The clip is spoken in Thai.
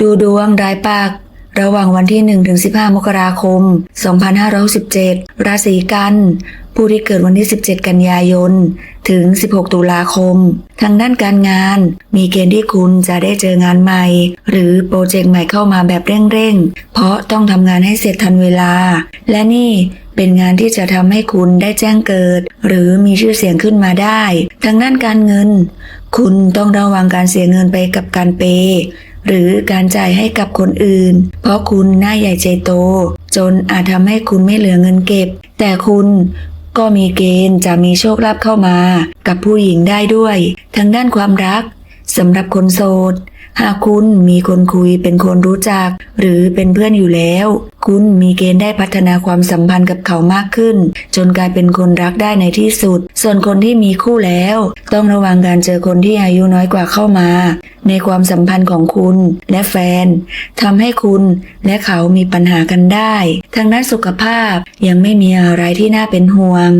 ดูดวงรายปักระหว่างวันที่ 1-15 มกราคม 2567 ราศีกัน ผู้ที่เกิดวันที่ 17 กันยายน ถึง 16 ตุลาคม ทางด้านการงาน มีเกณฑ์ที่คุณจะได้เจองานใหม่ หรือโปรเจกต์ใหม่เข้ามาแบบเร่งๆ เพราะต้องทำงานให้เสร็จทันเวลา และนี่เป็นงานที่จะทำให้คุณได้แจ้งเกิด หรือมีชื่อเสียงขึ้นมาได้ ทางด้านการเงิน คุณต้องระวังการเสียเงินไปกับการเปย์ หรือการจ่ายให้กับคนอื่น เพราะคุณหน้าใหญ่ใจโต จนอาจทำให้คุณไม่เหลือเงินเก็บ แต่คุณก็มีเกณฑ์จะมีโชคลาภเข้ามา กับผู้หญิงได้ด้วย ทางด้านความรัก สำหรับคนโสด หากคุณมีคนคุยเป็นคนรู้จัก หรือเป็นเพื่อนอยู่แล้ว คุณมีเกณฑ์ได้พัฒนาความสัมพันธ์กับเขามากขึ้น จนกลายเป็นคนรักได้ในที่สุด ส่วนคนที่มีคู่แล้ว ต้องระวังการเจอคนที่อายุน้อยกว่าเข้ามา ในความสัมพันธ์ของคุณและแฟนทำให้คุณและเขามีปัญหากันได้ ทางด้านสุขภาพยังไม่มีอะไรที่น่าเป็นห่วง